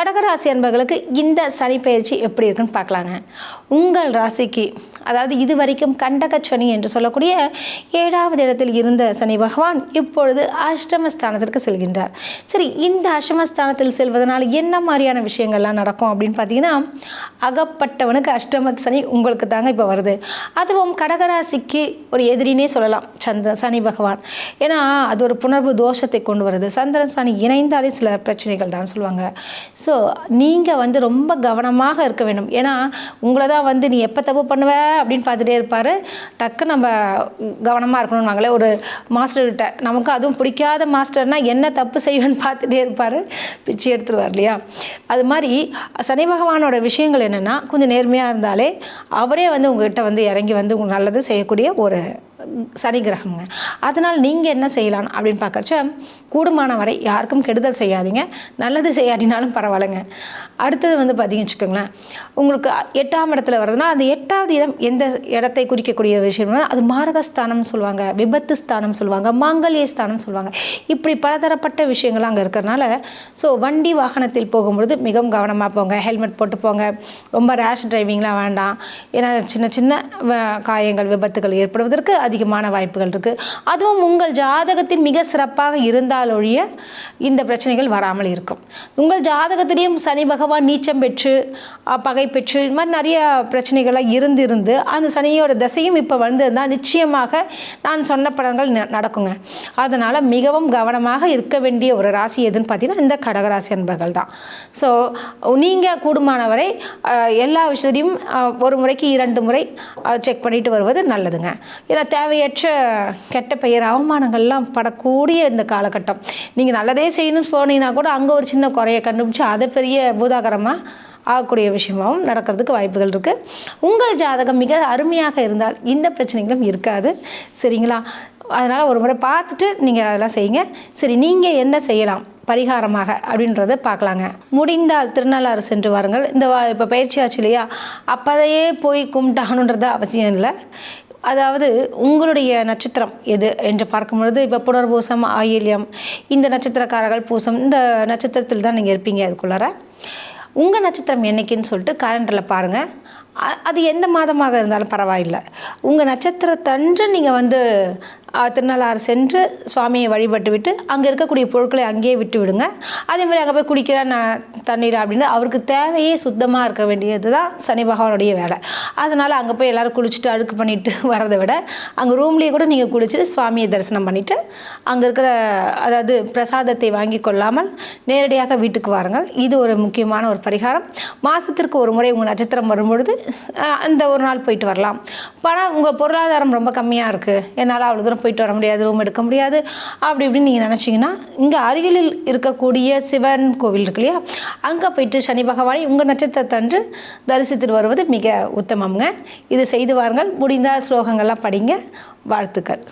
கடகராசி அன்பர்களுக்கு இந்த சனி பயிற்சி எப்படி இருக்குன்னு பார்க்கலாங்க. உங்கள் ராசிக்கு அதாவது இது வரைக்கும் கண்டக சனி என்று சொல்லக்கூடிய ஏழாவது இடத்தில் இருந்த சனி பகவான் இப்பொழுது அஷ்டமஸ்தானத்திற்கு செல்கின்றார். சரி இந்த அஷ்டமஸ்தானத்தில் செல்வதனால் என்ன மாதிரியான விஷயங்கள்லாம் நடக்கும் அப்படின்னு பார்த்தீங்கன்னா அகப்பட்டவனுக்கு அஷ்டம சனி உங்களுக்கு தாங்க இப்போ வருது. அதுவும் கடகராசிக்கு ஒரு எதிரினே சொல்லலாம் சந்த சனி பகவான். ஏன்னா அது ஒரு புணர்வு தோஷத்தை கொண்டு வருது. சந்திரன் சனி இணைந்தாலே சில பிரச்சனைகள் தான் சொல்லுவாங்க. ஸோ ஸோ நீங்கள் வந்து ரொம்ப கவனமாக இருக்க வேண்டும். ஏன்னா உங்களை தான் வந்து நீ எப்போ தப்பு பண்ணுவ அப்படின்னு பார்த்துட்டே இருப்பார். டக்கு நம்ம கவனமாக இருக்கணும்னாங்களே ஒரு மாஸ்டர்கிட்ட நமக்கு அதுவும் பிடிக்காத மாஸ்டர்னால் என்ன தப்பு செய்வேன்னு பார்த்துட்டே இருப்பார். பிச்சு எடுத்துருவார் இல்லையா? அது மாதிரி சனி பகவானோட விஷயங்கள் என்னென்னா கொஞ்சம் நேர்மையாக இருந்தாலே அவரே வந்து உங்ககிட்ட வந்து இறங்கி வந்து உங்களுக்கு நல்லது செய்யக்கூடிய ஒரு சனி கிரகம்ங்க அதனால் நீங்கள் என்ன செய்யலாம் அப்படின்னு பார்க்கறச்ச கூடுமான வரை யாருக்கும் கெடுதல் செய்யாதீங்க. நல்லது செய்யாட்டினாலும் பரவாயில்லைங்க. அடுத்தது வந்து பார்த்தீங்கன்னு வச்சுக்கோங்களேன். உங்களுக்கு எட்டாம் இடத்துல வருதுன்னா அந்த எட்டாவது இடம் எந்த இடத்தை குறிக்கக்கூடிய விஷயம்னா அது மாரகஸ்தானம்னு சொல்லுவாங்க விபத்து ஸ்தானம் சொல்லுவாங்க மாங்கல்ய ஸ்தானம் சொல்லுவாங்க. இப்படி பலதரப்பட்ட விஷயங்கள் அங்கே இருக்கிறனால ஸோ வண்டி வாகனத்தில் போகும்பொழுது மிகவும் கவனமாக போங்க. ஹெல்மெட் போட்டு போங்க. ரொம்ப ரேஷ் டிரைவிங்லாம் வேண்டாம். ஏன்னா சின்ன சின்ன வ- காயங்கள் விபத்துகள் ஏற்படுவதற்கு அதிகமான வாய்ப்புகள் இருக்குது அதுவும் உங்கள் ஜாதகத்தின் மிக சிறப்பாக இருந்தால் ஒழிய இந்த பிரச்சனைகள் வராமல் இருக்கும். உங்கள் ஜாதகத்திலேயும் சனி பகவான் நீச்சம் பெற்று பகை பெற்று இது மாதிரி நிறைய பிரச்சனைகள்லாம் இருந்து இருந்து அந்த சனியோட திசையும் இப்போ வந்திருந்தால் நிச்சயமாக நான் சொன்ன படங்கள் ந- நடக்குங்க. அதனால் மிகவும் கவனமாக இருக்க வேண்டிய ஒரு ராசி எதுன்னு பார்த்தீங்கன்னா இந்த கடகராசி அன்பர்கள் தான். ஸோ நீங்கள் கூடுமானவரை எல்லா விஷயத்தையும் ஒரு முறைக்கு இரண்டு முறை செக் பண்ணிட்டு வருவது நல்லதுங்க. ஏன்னா தேவை தேவையற்ற கெட்ட பெயர் அவமானங்கள்லாம் படக்கூடிய இந்த காலகட்டம். நீங்கள் நல்லதே செய்யணும்னு போனீங்கன்னா கூட அங்கே ஒரு சின்ன குறையை கண்டுபிடிச்சி அதை பெரிய பூதாகரமாக ஆகக்கூடிய விஷயமாகவும் நடக்கிறதுக்கு வாய்ப்புகள் இருக்குது உங்கள் ஜாதகம் மிக அருமையாக இருந்தால் இந்த பிரச்சனைகளும் இருக்காது. சரிங்களா? அதனால் ஒரு முறை பார்த்துட்டு நீங்கள் அதெல்லாம் செய்யுங்க. சரி நீங்கள் என்ன செய்யலாம்? பரிகாரமாக அப்படின்றத பார்க்கலாங்க. முடிந்தால் திருநள்ளாறு சென்று வாருங்கள். இந்த வா- இப்போ பயிற்சி ஆச்சு இல்லையா? அப்போதையே போய் கும்பிட்டாகணுன்றது அவசியம் இல்லை. அதாவது உங்களுடைய நட்சத்திரம் எது என்று பார்க்கும்பொழுது இப்போ புனர்பூசம் ஆயில்யம் இந்த நட்சத்திரக்காரர்கள் பூசம் இந்த நட்சத்திரத்தில் தான் நீங்கள் இருப்பீங்க அதுக்குள்ளார. உங்கள் நட்சத்திரம் என்னைக்குன்னு சொல்லிட்டு கேலண்டரில் பாருங்கள் அது எந்த மாதமாக இருந்தாலும் பரவாயில்லை. உங்கள் நட்சத்திரத்தன்று நீங்கள் வந்து திருநள்ளாறு சென்று சுவாமியை வழிபட்டு விட்டு அங்கே இருக்கக்கூடிய பொருட்களை அங்கேயே விட்டு விடுங்க. அதே மாதிரி அங்கே போய் குடிக்கிற ந தண்ணீர் அப்படின்னு அவருக்கு தேவையே சுத்தமாக இருக்க வேண்டியது தான் சனி பகவானுடைய வேலை. அதனால் அங்கே போய் எல்லோரும் குளிச்சுட்டு அழுக்கு பண்ணிட்டு வரதை விட அங்கே ரூம்லேயே கூட நீங்கள் குளிச்சுட்டு சுவாமியை தரிசனம் பண்ணிவிட்டு அங்கே இருக்கிற அதாவது பிரசாதத்தை வாங்கி கொள்ளாமல் நேரடியாக வீட்டுக்கு வாருங்கள். இது ஒரு முக்கியமான ஒரு பரிகாரம். மாதத்திற்கு ஒரு முறை உங்கள் நட்சத்திரம் வரும்பொழுது அந்த ஒரு நாள் போயிட்டு வரலாம். பணம் உங்கள் பொருளாதாரம் ரொம்ப கம்மியாக இருக்குது என்னால் அவ்வளோ தூரம் போயிட்டு வர முடியாது ரூம் எடுக்க முடியாது. அப்படி இப்படின்னு நீங்கள் நினச்சிங்கன்னா இங்கே அருகிலில் இருக்கக்கூடிய சிவன் கோவில் இருக்கு இல்லையா? அங்கே போயிட்டு சனி பகவானை உங்கள் நட்சத்திரத்தன்று தரிசித்துட்டு வருவது மிக உத்தமம்ங்க. இது செய்து வாருங்கள். முடிந்தால் ஸ்லோகங்கள்லாம் படிங்க. வாழ்த்துக்கள்.